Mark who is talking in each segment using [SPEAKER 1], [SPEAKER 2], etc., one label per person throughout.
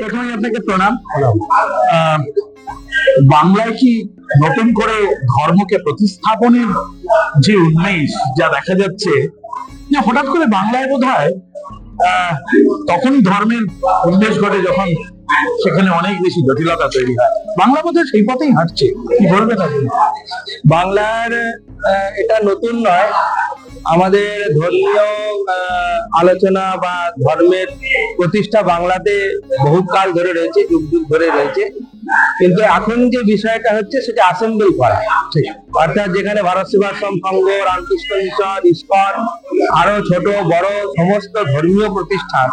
[SPEAKER 1] প্রথমেই আপনাকে প্রণাম। বাংলায় কি নতুন করে ধর্মকে প্রতিস্থাপনের যে উন্মেষ যা দেখা যাচ্ছে হঠাৎ করে বাংলায় বোধ হয় তখনই ধর্মের উন্মেষ ঘটে যখন সেখানে অনেক বেশি জটিলতা তৈরি হয়। বাংলা বোধহয় সেই পথেই হাঁটছে। কি বলবেন আপনি?
[SPEAKER 2] বাংলার এটা নতুন নয়। আমাদের ধর্মীয় আলোচনা বা ধর্মের প্রতিষ্ঠা বাংলাতে বহুকাল ধরে রয়েছে, যুগ যুগ ধরে রয়েছে। কিন্তু এখন যে বিষয়টা হচ্ছে সেটা অ্যাসেম্বল করা। অর্থাৎ যেখানে ভারত সেবাশ্রম সংঘ, রামকৃষ্ণ মিশন, ইস্কন, আরও ছোট, বড় সমস্ত ধর্মীয় প্রতিষ্ঠান,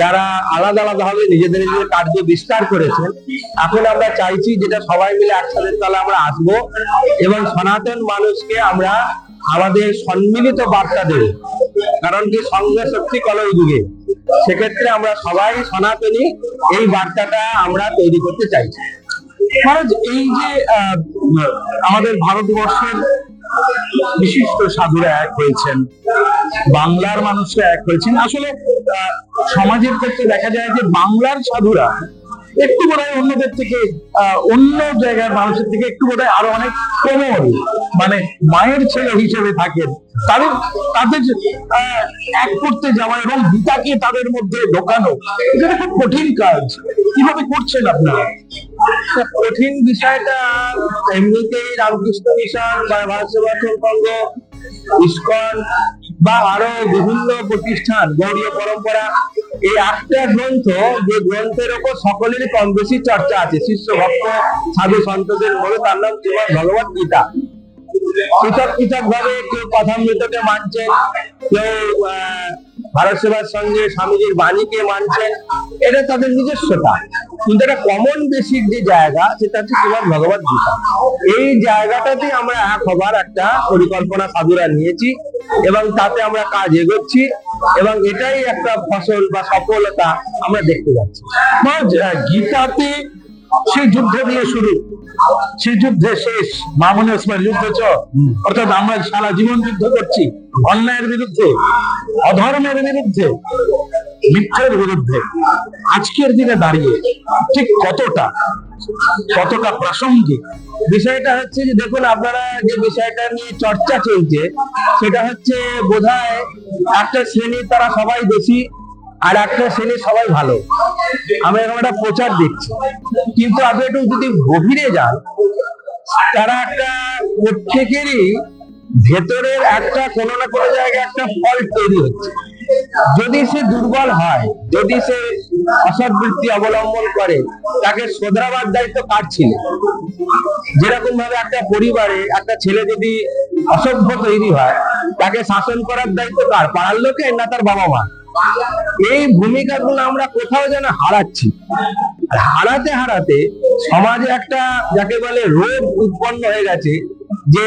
[SPEAKER 2] যারা আলাদা আলাদা ভাবে নিজেদের নিজেদের কার্য বিস্তার করেছেন, এখন আমরা চাইছি যেটা সবাই মিলে একসাথে তাহলে আমরা আসব এবং সনাতন মানুষকে আমরা আমাদের সম্মিলিত বার্তা দেব। কারণ কি সঙ্গে শক্তি কলয় যুগে। সেক্ষেত্রে আমরা সবাই সনাতনী এই বার্তাটা আমরা তৈরি করতে চাইছি
[SPEAKER 1] মহারাজ এই যে আমাদের ভারতবর্ষের বিশিষ্ট সাধুরা এক হয়েছেন, বাংলার মানুষরা এক হয়েছেন। আসলে সমাজের ক্ষেত্রে দেখা যায় যে বাংলার সাধুরা একটু বোধ হয় অন্যদের থেকে অন্য জায়গার মানুষের থেকে একটু বোধ হয় আরও অনেক কোমল মানে মায়ের ছেলে হিসেবে থাকেন তাদের তাদের এক করতে যাওয়া এবং গীতাকে তাদের মধ্যে ঢোকানো, এটা খুব কঠিন কাজ। কীভাবে করছেন আপনারা?
[SPEAKER 2] কঠিন বিষয়টা এমনিতেই রামকৃষ্ণ মিশন বা ভারত সেবাশ্রম সংঘ, ইস্কন বা আরও বিভিন্ন প্রতিষ্ঠান গৌরীয় পরম্পরা এই আটটা গ্রন্থ যে গ্রন্থের ওপর সকলেরই কম বেশি চর্চা আছে শিষ্য ভক্ত সাধু সন্তদের মধ্যে তার নাম শ্রীমদ ভগবত গীতা। পৃথক পৃথক ভাবে কেউ কথামৃতকে মানছেন কেউ আহ, ভারত সেবার সঙ্গে স্বামীজির বাণীকে মানছেন, এটা তাদের নিজস্বতা। কিন্তু একটা কমন বেসিক যে জায়গা, সেটা হচ্ছে শ্রীমদ ভগবত গীতা। এই জায়গাটাতে আমরা এক হবার একটা পরিকল্পনা সাধুরা নিয়েছি, এবং তাতে আমরা কাজ এগোচ্ছি, এবং এটাই একটা ফসল বা সফলতা আমরা দেখতে
[SPEAKER 1] পাচ্ছি। গীতাতে সেই যুদ্ধ দিয়ে শুরু। সেই যুদ্ধে শেষ। মামুনি ওসমান যুদ্ধ চ। অর্থাৎ আমরা সারা জীবন যুদ্ধ করছি। অন্যায়ের বিরুদ্ধে, অধর্মের বিরুদ্ধে, মিথ্যের বিরুদ্ধে। আজকের দিনে দাঁড়িয়ে ঠিক কতটা কতটা প্রাসঙ্গিক?
[SPEAKER 2] বিষয়টা হচ্ছে যে, দেখুন আপনারা যে বিষয়টা নিয়ে চর্চা চলছে, সেটা হচ্ছে বোধহয় একটা শ্রেণি তারা সবাই বেশি আর একটা শ্রেণি সবাই ভালো। আমরা এরকম একটা প্রচার দেখছি। কিন্তু আপনি একটু যদি গভীরে যান, তারা একটা প্রত্যেকেরই ভেতরের একটা কোনো না কোনো জায়গায় একটা ফল তৈরি হচ্ছে। যদি সে দুর্বল হয়, যদি সে অসৎ বৃত্তি অবলম্বন করে, তাকে শোধরাবার দায়িত্ব কার ছিল? যেরকম ভাবে একটা পরিবারে একটা ছেলে যদি অসভ্য তৈরি হয়, তাকে শাসন করার দায়িত্ব কার? পাড়ার লোকের না তার বাবা মা এই ভূমিকাগুলো আমরা কোথাও যেন হারাচ্ছি। হারাতে হারাতে সমাজে একটা যাকে বলে রোগ উৎপন্ন হয়ে গেছে যে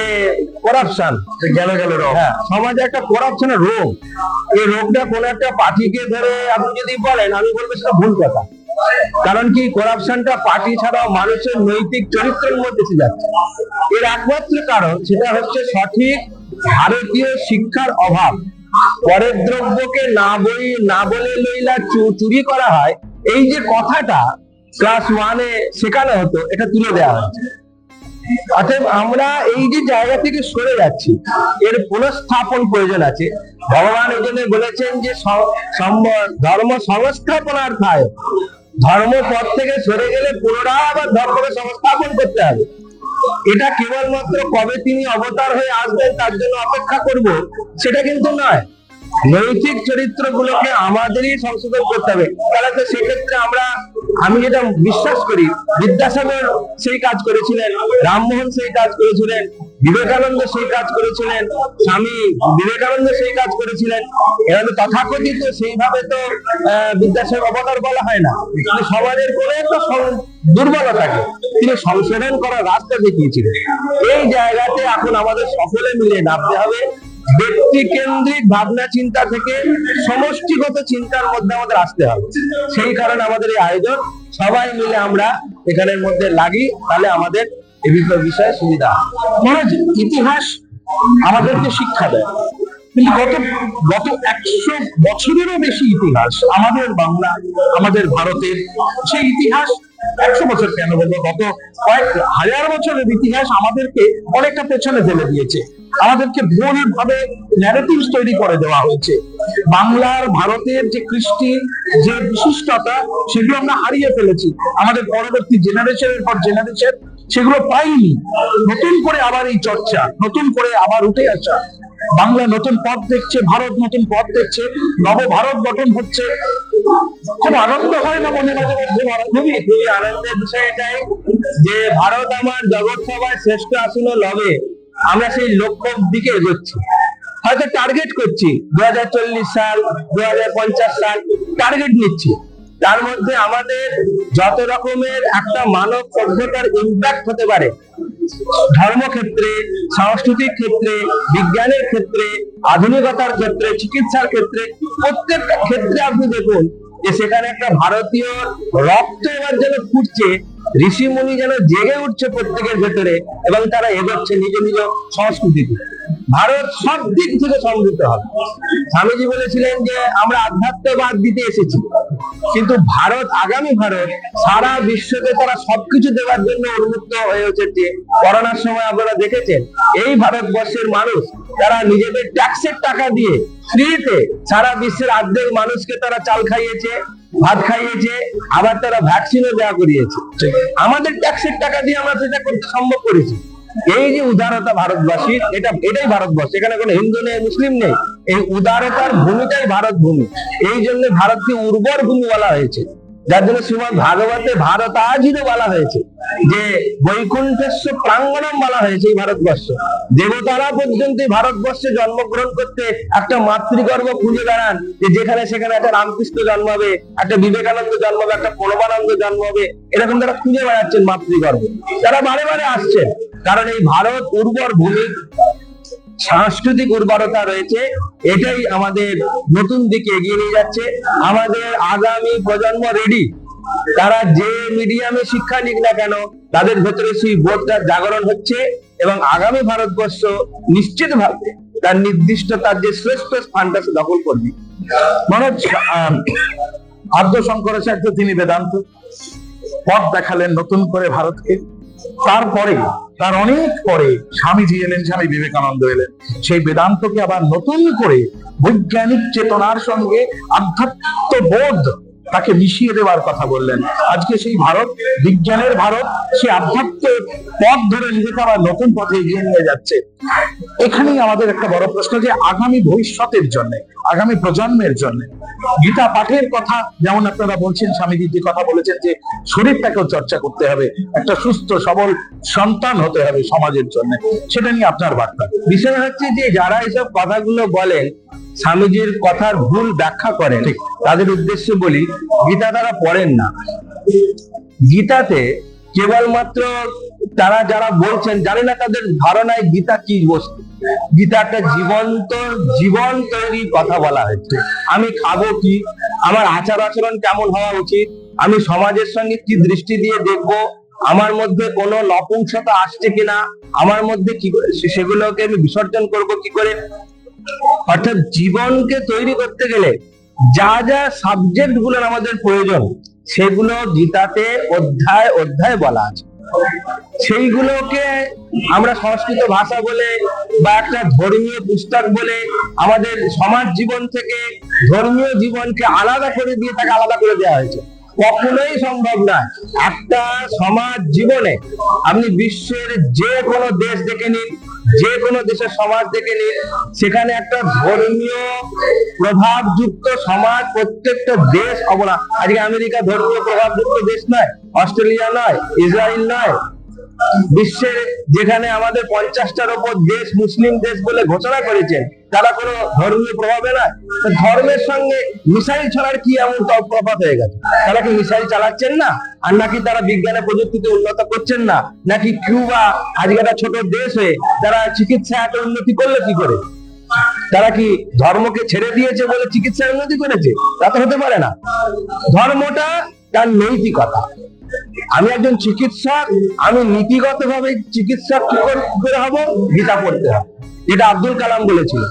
[SPEAKER 2] করাপশন
[SPEAKER 1] গেল গেল রব
[SPEAKER 2] হ্যাঁ সমাজে একটা করাপশনের রোগ। এই রোগটা কোন একটা পার্টিকে ধরে আপনি যদি বলেন আমি বলব সেটা ভুল কথা। কারণ কি করাপশনটা পার্টি ছাড়াও মানুষের নৈতিক চরিত্রের মধ্যে এসে যাচ্ছে। এর একমাত্র কারণ সেটা হচ্ছে সঠিক ভারতীয় শিক্ষার অভাব। পরের দ্রব্যকে না বই না বলে লইলা চুরি করা হয়। এই যে কথাটা ক্লাস ওয়ানে শেখানো হতো, এটা তুলে দেওয়া হচ্ছে অতএব আমরা এই যে জায়গা থেকে সরে যাচ্ছি, এর পুনঃস্থাপন প্রয়োজন আছে। ভগবান এই জন্য বলেছেন যে ধর্ম সংস্থাপনার্থায়, ধর্ম পথ থেকে সরে গেলে পুনরায় আবার ধর্মকে সংস্থাপন করতে হবে। এটা কেবলমাত্র কবে তিনি অবতার হয়ে আসবেন তার জন্য অপেক্ষা করব, সেটা কিন্তু নয়। নৈতিক চরিত্রগুলোকে আমাদেরই সংশোধন করতে হবে। তাহলে তো সেক্ষেত্রে আমরা, আমি যেটা বিশ্বাস করি, বিদ্যাসাগর সেই কাজ করেছিলেন, রামমোহন সেই কাজ করেছিলেন বিবেকানন্দ সেই কাজ করেছিলেন স্বামী বিবেকানন্দ সেই কাজ করেছিলেন। এখানে তথাকথিত সেইভাবে তো আহ, বিদ্যাসাগর অবতার বলা হয় না। সমাজের কোনো একটা দুর্বলতাকে তিনি সংশোধন করার রাস্তা দেখিয়েছিলেন। এই জায়গাতে এখন আমাদের সকলে মিলে নামতে হবে। ব্যক্তি কেন্দ্রিক ভাবনা চিন্তা থেকে সমষ্টিগত চিন্তার মধ্যে আমাদের আসতে হবে। সেই কারণে আমাদের এই আয়োজন। সবাই মিলে আমরা এখানের মধ্যে লাগি। তাহলে আমাদের বিষয়ে সুবিধা।
[SPEAKER 1] ইতিহাস আমাদেরকে শিক্ষা দেয়। গত গত একশো বছরেরও বেশি ইতিহাস আমাদের বাংলা, আমাদের ভারতের, সেই ইতিহাস একশো বছর কেন বলব? গত কয়েক হাজার বছরের ইতিহাস আমাদেরকে অনেকটা পেছনে ফেলে দিয়েছে। আমাদেরকে ভুল ভাবে ন্যারেটিভস তৈরি করে দেওয়া হয়েছে। বাংলার, ভারতের যে কৃষ্টি, যে বিশিষ্টতা, সেগুলো আমরা হারিয়ে ফেলেছি। আমাদের পরবর্তী জেনারেশনের পর জেনারেশন সেগুলো পাইনি। নতুন করে আবার এই চর্চা, নতুন করে আবার উঠে আসা। বাংলা নতুন পথ দেখছে, ভারত নতুন পথ দেখছে নব ভারত গঠন হচ্ছে। খুব আনন্দ হয় না মনে মাঝে মধ্যে
[SPEAKER 2] আনন্দের বিষয় এটাই যে ভারত আমার জগৎ সভায় শ্রেষ্ঠ আসন লবে। আমরা সেই লক্ষ্যের দিকে এগোচ্ছি। হয়তো টার্গেট করছি। দু হাজার চল্লিশ সাল দু হাজার পঞ্চাশ সাল টার্গেট নিচ্ছি। তার মধ্যে আমাদের যত রকমের একটা মানব সভ্যতার ইম্প্যাক্ট হতে পারে, ধর্মক্ষেত্রে, সাংস্কৃতিক ক্ষেত্রে, বিজ্ঞানের ক্ষেত্রে, আধুনিকতার ক্ষেত্রে, চিকিৎসার ক্ষেত্রে, প্রত্যেকটা ক্ষেত্রে আপনি দেখুন যে সেখানে একটা ভারতীয় রক্ত এবার যেন ফুটছে ঋষি মুনি যেন জেগে উঠছে প্রত্যেকের ভেতরে এবং তারা এগোচ্ছে নিজ নিজ সংস্কৃতিতে। ভারত সব দিক থেকে সমৃদ্ধ হবে। স্বামীজি বলেছিলেন যে, আমরা আধ্যাত্মবাদ দিতে এসেছি। কিন্তু ভারত, আগামী ভারত, সারা বিশ্বকে তারা সবকিছু দেওয়ার জন্য উন্মুক্ত হয়ে উঠেছে। করোনার সময় আপনারা দেখেছেন, এই ভারতবর্ষের মানুষ, তারা নিজেদের ট্যাক্সের টাকা দিয়ে ফ্রিতে সারা বিশ্বের অর্ধেক মানুষকে তারা চাল খাইয়েছে। ভাত খাইয়েছে আবার তারা ভ্যাকসিনও দেওয়া করিয়েছে। আমাদের ট্যাক্সের টাকা দিয়ে আমরা সেটা করতে সম্ভব করেছি। এই যে উদারতা ভারতবাসী এটা এটাই ভারতবর্ষ। এখানে কোনো হিন্দু নেই মুসলিম নেই। এই উদারতার ভূমিটাই ভারত ভূমি এই জন্য ভারতকে উর্বর ভূমি বলা হয়েছে। যার জন্য শ্রীমদ ভাগবতে ভারত আজিরও বলা হয়েছে যে বৈকুণ্ঠস্য প্রাঙ্গণম বলা হয়েছে এই ভারতবর্ষ। দেবতারা পর্যন্ত ভারতবর্ষে জন্মগ্রহণ করতে একটা মাতৃগর্ভ খুঁজে দাঁড়ান যে যেখানে সেখানে একটা রামকৃষ্ণ জন্মাবে, একটা বিবেকানন্দ জন্মাবে, একটা প্রণবানন্দ জন্মাবে, এরকম তারা খুঁজে বেড়াচ্ছেন মাতৃগর্ভ। তারা বারে বারে আসছেন। কারণ এই ভারত উর্বর ভূমি। সাংস্কৃতিক উর্বরতা রয়েছে এটাই আমাদের নতুন দিকে এগিয়ে নিয়ে যাচ্ছে। আমাদের আগামী প্রজন্ম রেডি তারা যে মিডিয়ামে শিক্ষা নিক না কেন তাদের ভেতরে সেই বোধটার জাগরণ হচ্ছে এবং আগামী ভারতবর্ষ নিশ্চিত ভাবে তার নির্দিষ্ট তার যে শ্রেষ্ঠ স্থানটা সে দখল করবে।
[SPEAKER 1] মনোজ আহ, আদ্য শঙ্করাচার্য তিনি বেদান্ত পথ দেখালেন নতুন করে ভারতকে। তারপরে, তার অনেক পরে স্বামীজি এলেন, স্বামী বিবেকানন্দ এলেন। সেই বেদান্তকে আবার নতুন করে বৈজ্ঞানিক চেতনার সঙ্গে আধ্যাত্ম বোধ তাকে মিশিয়ে দেওয়ার কথা বললেন। আজকে সেই ভারত, বিজ্ঞানের ভারত, সে আধ্যাত্ম পথ ধরে নিজেকে আবার নতুন পথে এগিয়ে নিয়ে যাচ্ছে। এখানেই আমাদের একটা বড় প্রশ্ন যে, আগামী ভবিষ্যতের জন্য, আগামী প্রজন্মের জন্য, গীতা পাঠের কথা যেমন আপনারা বলছেন, স্বামীজি যে কথা বলেছেন যে, শরীরটাকেও চর্চা করতে হবে, একটা সুস্থ, সবল সন্তান হতে হবে সমাজের জন্য, সেটা নিয়ে আপনার বার্তা।
[SPEAKER 2] বিষয় হচ্ছে যে, যারা এসব কথাগুলো বলেন স্বামীজির কথার ভুল ব্যাখ্যা করেন। তাদের উদ্দেশ্যে বলি গীতা তারা পড়েন না। গীতাতে কেবলমাত্র তারা যারা বলছেন জানে না তাদের ধারণায় গীতা কি বস্তু। গীতা একটা জীবন্ত জীবন তৈরির কথা বলা হয়েছে। আমি খাব কি? আমার আচার আচরণ কেমন হওয়া উচিত? আমি সমাজের সঙ্গে কি দৃষ্টি দিয়ে দেখব? আমার মধ্যে কোনো নপুংসতা আসছে কিনা? আমার মধ্যে কি করে সেগুলোকে আমি বিসর্জন করব কি করে? অর্থাৎ জীবনকে তৈরি করতে গেলে যা যা সাবজেক্টগুলোর আমাদের প্রয়োজন, সেগুলো গীতাতে অধ্যায় অধ্যায় বলা আছে। সেইগুলোকে আমরা সংস্কৃত ভাষা বলে বা একটা ধর্মীয় পুস্তক বলে আমাদের সমাজ জীবন থেকে ধর্মীয় জীবনকে আলাদা করে দিয়ে তাকে আলাদা করে দেওয়া হয়েছে। কখনোই সম্ভব নয়। একটা সমাজ জীবনে আপনি বিশ্বের যে কোনো দেশ দেখে নিন যে কোনো দেশের সমাজ দেখে নিন সেখানে একটা ধর্মীয় প্রভাবযুক্ত সমাজ, প্রত্যেকটা দেশ অবলা আজকে আমেরিকা ধর্মীয় প্রভাবযুক্ত দেশ নয়, অস্ট্রেলিয়া নয়, ইসরায়েল নয় বিশ্বের যেখানে আমাদের পঞ্চাশটার ওপর দেশ, মুসলিম দেশ বলে ঘোষণা করেছেন, তারা কোনো ধর্মীয় প্রভাবে তো ধর্মের সঙ্গে মিসাইল ছড়ার কি এমন তফাৎ হয়ে গেছে? তারা কি মিসাইল চালাচ্ছেন না? আর নাকি তারা বিজ্ঞানের প্রযুক্তিতে উন্নত করছেন না? নাকি কিউবা আজকে ছোট দেশ হয়ে তারা চিকিৎসা এত উন্নতি করলে কি করে? তারা কি ধর্মকে ছেড়ে দিয়েছে বলে চিকিৎসার উন্নতি করেছে? তা তো হতে পারে না। ধর্মটা তার নৈতিকতা। আমি একজন চিকিৎসক, আমি নীতিগত ভাবে চিকিৎসক কি করে হব? গীতা পড়তে হবে। যেটা আব্দুল কালাম বলেছিল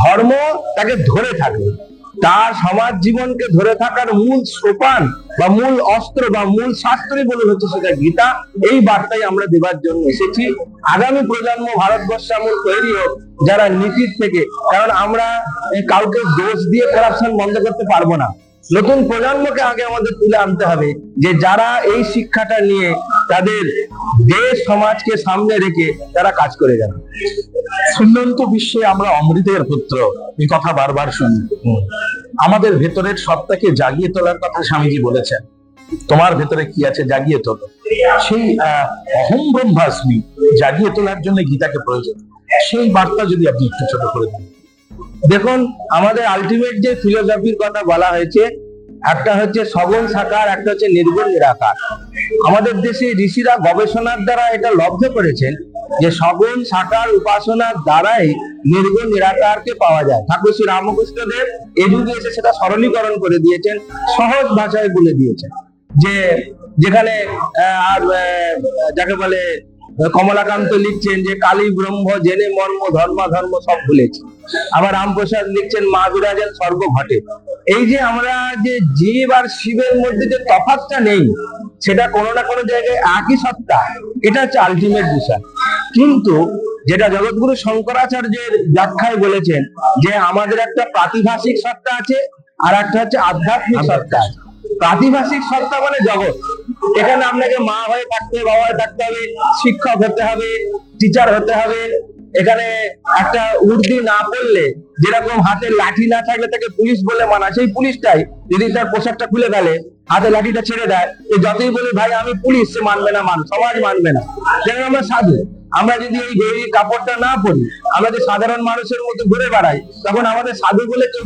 [SPEAKER 2] ধর্ম তাকে ধরে থাকবে তার সমাজ জীবনকে ধরে থাকার মূল সোপান বা মূল অস্ত্র বা মূল শাস্ত্রই বলে হচ্ছে সেটা গীতা। এই বার্তাই আমরা দেবার জন্য এসেছি। আগামী প্রজন্ম ভারতবর্ষ এমন তৈরি হোক, যারা নীতির থেকে কারণ আমরা কাউকে দোষ দিয়ে করাপশন বন্ধ করতে পারব না। নতুন প্রজন্মকে আগে আমাদের তুলে আনতে হবে যে যারা এই শিক্ষাটা নিয়ে তাদের দেশ, সমাজকে সামনে রেখে তারা কাজ করে যাবে।
[SPEAKER 1] সুন্দন্ত বিশ্বে আমরা অমৃতের পুত্র, এই কথা বারবার শুনি। আমাদের ভেতরের সত্তাকে জাগিয়ে তোলার কথা স্বামীজি বলেছেন। তোমার ভেতরে কি আছে জাগিয়ে তোলো। সেই অহম ব্রহ্মাস্মি জাগিয়ে তোলার জন্য গীতাকে প্রয়োজন। সেই বার্তা যদি আপনি একটু ছোট করে দেন।
[SPEAKER 2] দেখুন, আমাদের আলটিমেট যে ফিলোসফির কথা বলা হয়েছে, একটা হচ্ছে সগুণ সাকার, একটা হচ্ছে নির্গুণ নিরাকার। আমাদের দেশে ঋষিরা গবেষণার দ্বারা এটা লব্ধ করেছেন যে সগুণ সাকার উপাসনার দ্বারাই নির্গুণ নিরাকারকে পাওয়া যায়। ঠাকুর শ্রী রামকৃষ্ণ দেব এ এসে সেটা সরলীকরণ করে দিয়েছেন, সহজ ভাষায় বলে দিয়েছেন যে যেখানে আর যাকে বলে কমলাকান্ত লিখছেন যে কালী ব্রহ্ম, জেনে মর্ম, ধর্ম ধর্ম সব ভুলেছে। আবার রামপ্রসাদ লিখছেন, মা বিরাজেন স্বর্গ ঘটে। এই যে আমরা যে জীব আর শিবের মধ্যে যে তফাৎটা নেই, সেটা কোনো না কোনো জায়গায় একই সত্তা, এটা হচ্ছে আলটিমেট বিষয়। কিন্তু যেটা জগৎগুরু শঙ্করাচার্যের ব্যাখ্যায় বলেছেন, যে আমাদের একটা প্রাতিভাষিক সত্তা আছে, আর একটা হচ্ছে আধ্যাত্মিক সত্তা আছে। প্রাতিভাষিক সত্তা মানে জগৎ। এখানে আপনাকে মা হয়ে থাকতে বাবা হয়ে থাকতে হবে, শিক্ষক হতে হবে টিচার হতে হবে। এখানে একটা উর্দি না পড়লে যেরকম হাতে লাঠি না থাকলে তাকে পুলিশ বলে মানা, সেই পুলিশটাই যদি তার পোশাকটা খুলে গেলে হাতে লাঠিটা ছেড়ে দেয় যতই বলি, ভাই, আমি পুলিশ, সে মানবে না মান সমাজ মানবে না। যেন আমরা সাধু, আমরা যদি এই গেরি কাপড়টা না পরি, আমরা যে সাধারণ মানুষের মধ্যে ঘুরে বেড়াই, তখন আমাদের সাধু বলে কেউ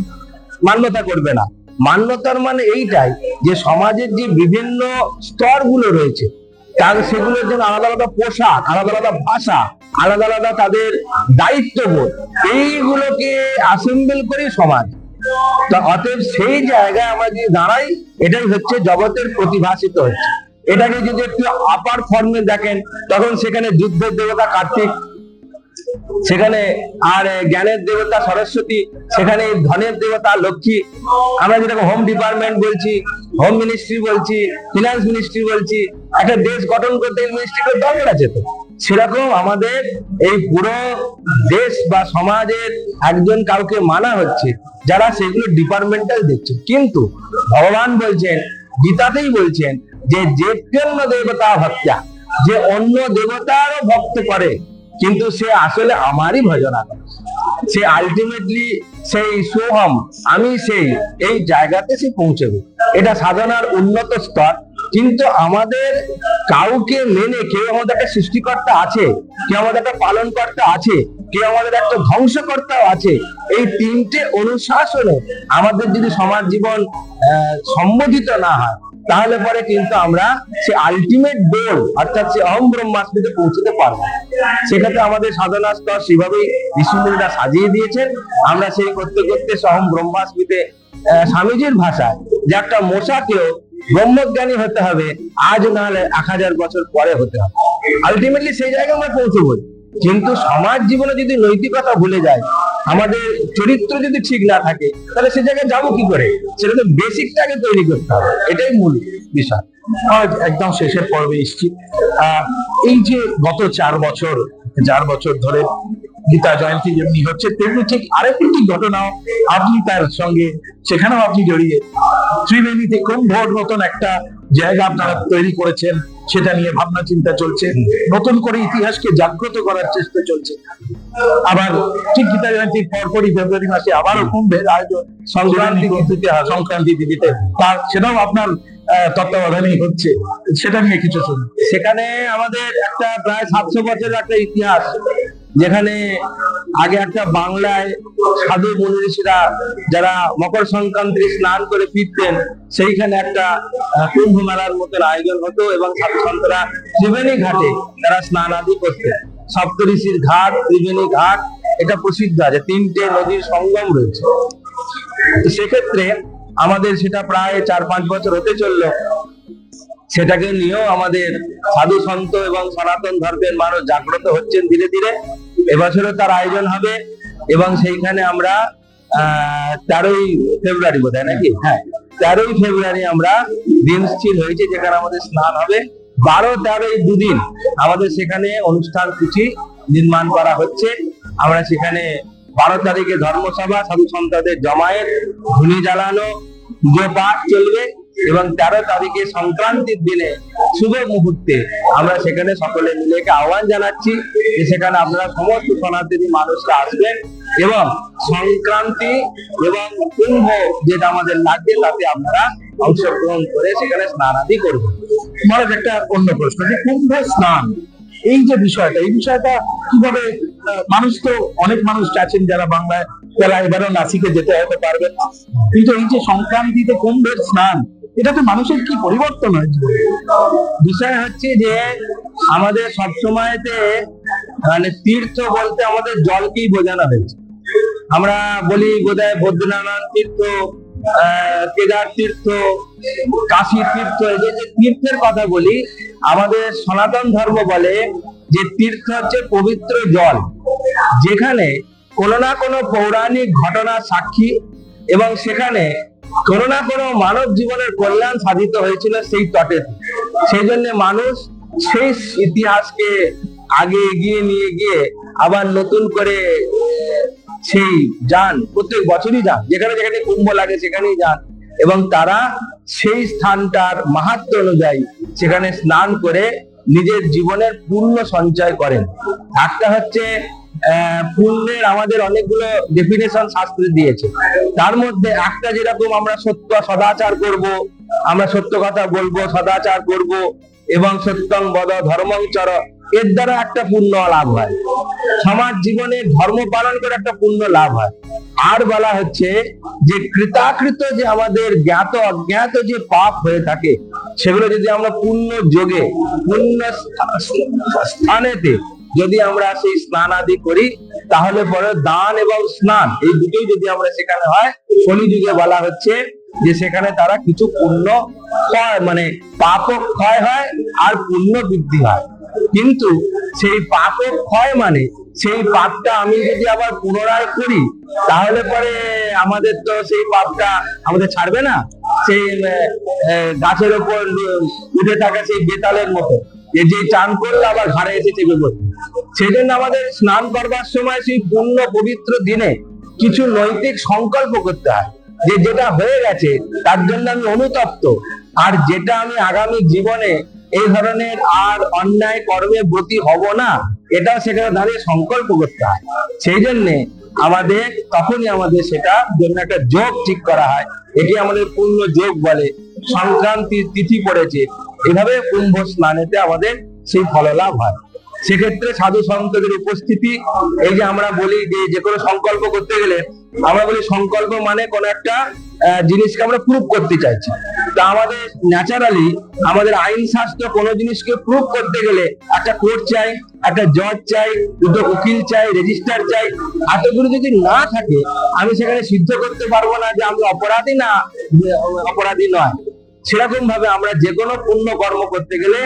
[SPEAKER 2] মান্যতা করবে না। মান্যতার মানে এইটাই যে সমাজের যে বিভিন্ন স্তরগুলো রয়েছে, তার সেগুলোর জন্য আলাদা আলাদা পোশাক, আলাদা আলাদা ভাষা, আলাদা আলাদা তাদের দায়িত্ববোধ, এইগুলোকে অ্যাসেম্বল করে সমাজ। অতএব সেই জায়গায় আমরা যদি দাঁড়াই, এটাই হচ্ছে জগতের প্রতিভাসিত হচ্ছে। এটাকে যদি একটু আপার ফর্মে দেখেন, তখন সেখানে যুদ্ধের দেবতা কার্তিক সেখানে আর জ্ঞানের দেবতা সরস্বতী, সেখানে ধনের দেবতা লক্ষ্মী। আমরা যেরকম হোম ডিপার্টমেন্ট বলছি হোম মিনিস্ট্রি বলছি ফিনান্স মিনিস্ট্রি বলছি, একটা দেশ গঠন করতে মিনিস্ট্রির দরকার আছে তো। সেরকম আমাদের এই পুরো দেশ বা সমাজের একজন কাউকে মানা হচ্ছে, যারা সেগুলো ডিপার্টমেন্টাল দেখছে। কিন্তু ভগবান বলছেন, গীতাতেই বলছেন যে যেত্যন্য দেবতা ভক্তা, যে অন্য দেবতারও ভক্ত করে কিন্তু সে আসলে আমারই ভজনা সে আলটিমেটলি সেই সোহম, আমি সেই, এই জায়গাতে সে পৌঁছবে। এটা সাধনার উন্নত স্তর। কিন্তু আমাদের কাউকে মেনে, কেউ আমাদের একটা সৃষ্টিকর্তা আছে, কেউ আমাদের একটা পালনকর্তা আছে, কেউ আমাদের একটা ধ্বংসকর্তাও আছে, এই তিনটে অনুশাসনে আমাদের যদি সমাজ জীবন সম্বোধিত না হয় তাহলে পরে কিন্তু আমরা সে আলটিমেট গোল অর্থাৎ সে অহম ব্রহ্মাস্মিতে পৌঁছতে পারব। সেক্ষেত্রে আমাদের সাধনা স্তর সেভাবেই ঋষিমুনিরা সাজিয়ে দিয়েছেন। আমরা সেই করতে করতে সহম ব্রহ্মাস্মিতে স্বামীজির ভাষায় যে একটা মশাকেও ব্রহ্মজ্ঞানী হতে হবে, আজ না হলে এক হাজার বছর পরে হতে হবে। আলটিমেটলি সেই জায়গায় আমরা পৌঁছবো কিন্তু সমাজ জীবনে যদি নৈতিকতা ভুলে যায়, আমাদের চরিত্র যদি ঠিক না থাকে, তাহলে সে জায়গায় যাব কি করে? সেটা তো বেসিকটাকে তৈরি করতে হবে। এটাই মূল বিষয়।
[SPEAKER 1] একদম শেষের পর্বে এসছি। এই যে গত চার বছর চার বছর ধরে গীতা জয়ন্তী যেমনি হচ্ছে, তেমনি ঠিক আরেকটি ঘটনাও আপনি তার সঙ্গে, সেখানেও আপনি জড়িয়ে। ত্রিবেণীতে কুম্ভর মতন একটা জায়গা আপনারা তৈরি করেছেন। সেটা নিয়ে ভাবনা চিন্তা চলছে। নতুন করে ইতিহাসকে জাগ্রত করার চেষ্টা চলছে। আবার ঠিক পরপরই ফেব্রুয়ারি মাসে আবারও কুম্ভের আয়োজন সংক্রান্তি তিথিতে সংক্রান্তি তিথিতে। তার সেটাও আপনার তত্ত্বাবধানেই হচ্ছে। সেটা নিয়ে কিছু শুনুন।
[SPEAKER 2] সেখানে আমাদের একটা প্রায় সাতশো বছরের একটা ইতিহাস। যেখানে আগে একটা বাংলায় সাধু মুনি ঋষিরা যারা মকর সংক্রান্তি স্নান করে ফিরতেন, সেইখানে একটা কুম্ভ মেলার মতন আয়োজন হতো এবং সাধু সন্তরা ত্রিবেণী ঘাটে তারা স্নান আদি করতেন। সপ্তঋষির ঘাট, ত্রিবেণী ঘাট, এটা প্রসিদ্ধ আছে, তিনটে নদীর সঙ্গম রয়েছে। সেক্ষেত্রে আমাদের সেটা প্রায় চার পাঁচ বছর হতে চলল। সেটাকে নিয়েও আমাদের সাধু সন্ত এবং সনাতন ধর্মের মানুষ জাগ্রত হচ্ছেন ধীরে ধীরে। এবছরও তার আয়োজন হবে এবং সেইখানে আমরা তেরোই ফেব্রুয়ারি বোধ নাকি? হ্যাঁ তেরোই ফেব্রুয়ারি আমরা দিন স্থির হয়েছে যেখানে আমাদের স্নান হবে। বারো তেরোই দুদিন আমাদের সেখানে অনুষ্ঠান সূচি নির্মাণ করা হচ্ছে। আমরা সেখানে বারো তারিখে ধর্মসভা, সাধু সন্তদের জমায়েত ধুনি জ্বালানো, পুজো পাঠ চলবে। এবং তেরো তারিখে সংক্রান্তির দিনে শুভ মুহূর্তে আমরা সেখানে সকলে মিলে আহ্বান জানাচ্ছি যে সেখানে আপনারা সমস্ত সনাতনী মানুষরা আসবেন এবং সংক্রান্তি এবং কুম্ভ যেটা আমাদের লাগবে তাতে আপনারা অংশগ্রহণ করে সেখানে স্নান আদি করবেন।
[SPEAKER 1] মহারাজ, একটা অন্য প্রশ্ন যে কুম্ভ স্নান, এই যে বিষয়টা, এই বিষয়টা কীভাবে মানুষ তো অনেক মানুষ আছেন যারা বাংলায় তারা এবারও নাসিকে যেতে হতে পারবেন না। কিন্তু এই যে সংক্রান্তিতে কুম্ভের স্নান এটাতে মানুষের কি পরিবর্তন হয় জীবনে?
[SPEAKER 2] বিষয় হচ্ছে যে আমাদের সবসময়তে মানে তীর্থ বলতে আমাদের জলকেই বোঝানো হয়েছে আমরা বলি বোধহয় বদ্রীনারায়ণ তীর্থ কেদার তীর্থ, কাশী তীর্থ, এই যে তীর্থের কথা বলি, আমাদের সনাতন ধর্ম বলে যে তীর্থ হচ্ছে পবিত্র জল, যেখানে কোনো না কোনো পৌরাণিক ঘটনা সাক্ষী এবং সেখানে কোনো না কোনো মানব জীবনের কল্যাণ সাধিত হয়েছিল সেই তটে সেই জন্য মানুষ সেই ইতিহাসকে আগে এগিয়ে নিয়ে গিয়ে আবার নতুন করে সেই যান, প্রত্যেক বছরই যান, যেখানে যেখানে কুম্ভ লাগে সেখানেই যান। এবং তারা সেই স্থানটার মাহাত্ম অনুযায়ী সেখানে স্নান করে নিজের জীবনের পূর্ণ সঞ্চয় করেন। একটা হচ্ছে পুণ্যের আমাদের অনেকগুলো ডেফিনেশন শাস্ত্রে দিয়েছে। তার মধ্যে একটা যেরকম আমরা সত্য সদাচার করব, আমরা সত্য কথা বলব, সদাচার করব এবং সত্যং বদ ধর্মং চর, এর দ্বারা একটা পুণ্য লাভ হয়। সমাজ জীবনে ধর্ম পালন করে একটা পুণ্য লাভ হয়। আর বলা হচ্ছে যে কৃতাকৃত যে আমাদের জ্ঞাত, অজ্ঞাত যে পাপ হয়ে থাকে, সেগুলো যদি আমরা পূর্ণ যোগে পূর্ণ স্থা- স্থানেতে যদি আমরা সেই স্নান আদি করি, তাহলে পরে দান এবং স্নান, এই দুটোই যদি আমরা সেখানে হয়, শনি যুগে বলা হচ্ছে যে সেখানে তারা কিছু পুণ্য ক্ষয় মানে পাপ ক্ষয় হয় আর পুণ্য বৃদ্ধি হয়। কিন্তু সেই পাপ ক্ষয় মানে সেই পাপটা আমি যদি আবার পুনরায় করি, তাহলে পরে আমাদের তো সেই পাপটা আমাদের ছাড়বে না। সেই গাছের ওপর উঠে থাকা সেই বেতালের মতো। যে চান করলে আবার ঘাড়ে এসে চেপে পড়বে সেই জন্য আমাদের স্নান করবার সময় সেই পূর্ণ পবিত্র দিনে কিছু নৈতিক সংকল্প করতে হয় যে যেটা হয়ে গেছে, তার জন্য আমি অনুতপ্ত। আর যেটা আমি আগামী জীবনে এই ধরনের আর অন্যায় কর্মে ব্রতী হব না, এটাও সেখানে দাঁড়িয়ে সংকল্প করতে হয়। সেই জন্যে আমাদের, তখনই আমাদের সেটা জন্য একটা যোগ ঠিক করা হয়। এটি আমাদের পূর্ণ যোগ বলে। সংক্রান্তির তিথি পড়েছে এভাবে কুম্ভ স্নানেতে আমাদের সেই ফললাভ হয়। সেক্ষেত্রে সাধু সন্তদের উপস্থিতি, এই যে আমরা বলি যে যে কোনো সংকল্প করতে গেলে, আমরা বলি সংকল্প মানে কোন একটা জিনিসকে আমরা প্রুভ করতে চাইছি। তা আমাদের ন্যাচারালি আমাদের আইন শাস্ত্র কোনো জিনিসকে প্রুভ করতে গেলে একটা কোর্ট চাই, একটা জজ চাই, দুটো উকিল চাই রেজিস্টার চাই, এতগুলো যদি না থাকে, আমি সেখানে সিদ্ধ করতে পারব না যে আমি অপরাধী না, অপরাধী নয়। সেরকম ভাবে আমরা যে কোনো পুণ্য কর্ম করতে গেলে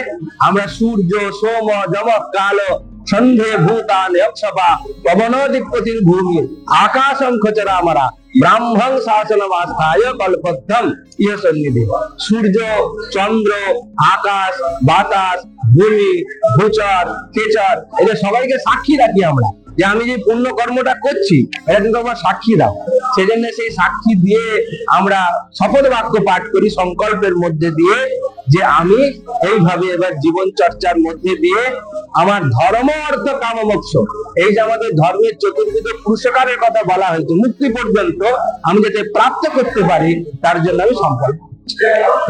[SPEAKER 2] আমরা সূর্য, সোম যমক কালো, সন্ধে, ভূতান অক্ষপা পবনোদিপতির ভূমি আকাশম খচরা আমরা, ব্রাহ্মণ শাসন আস্থায় কল্পদ্ধম ইহ সন্নিধি। সূর্য, চন্দ্র, আকাশ, বাতাস, ভূমি ভূচর কেচর, এদের সবাইকে সাক্ষী রাখি আমরা। যে আমি যে পুণ্য কর্মটা করছি, এটা কিন্তু আমার সাক্ষী দাও। সেজন্য সেই সাক্ষী দিয়ে আমরা শপথ বাক্য পাঠ করি সংকল্পের মধ্যে দিয়ে যে আমি এইভাবে এবার জীবন চর্চার মধ্যে দিয়ে আমার ধর্ম অর্থ কাম মোক্ষ এই যে আমাদের ধর্মের চতুর্থ পুরস্কারের কথা বলা হয়েছে, মুক্তি পর্যন্ত আমি যাতে প্রাপ্ত করতে পারি, তার জন্য আমি সংকল্প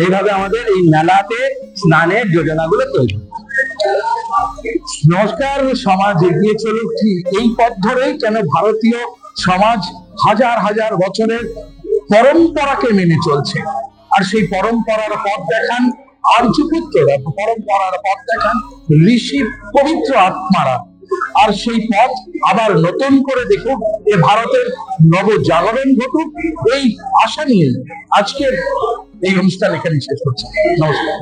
[SPEAKER 2] এইভাবে আমাদের এই মেলাতে স্নানের যোজনাগুলো তৈরি।
[SPEAKER 1] নমস্কার, সমাজ এগিয়ে চলুক। কি এই পথ ধরেই কেন ভারতীয় সমাজ হাজার হাজার বছরের পরম্পরাকে মেনে চলছে। আর সেই পরম্পরার পথ দেখান আর্যপুত্ররা পরম্পরার পথ দেখান ঋষি পবিত্র আত্মারা। আর সেই পথ আবার নতুন করে দেখুক এ ভারতের নব নবজাগরণ ঘটুক, এই আশা নিয়ে আজকের এই অনুষ্ঠান এখানে শেষ করছি। নমস্কার।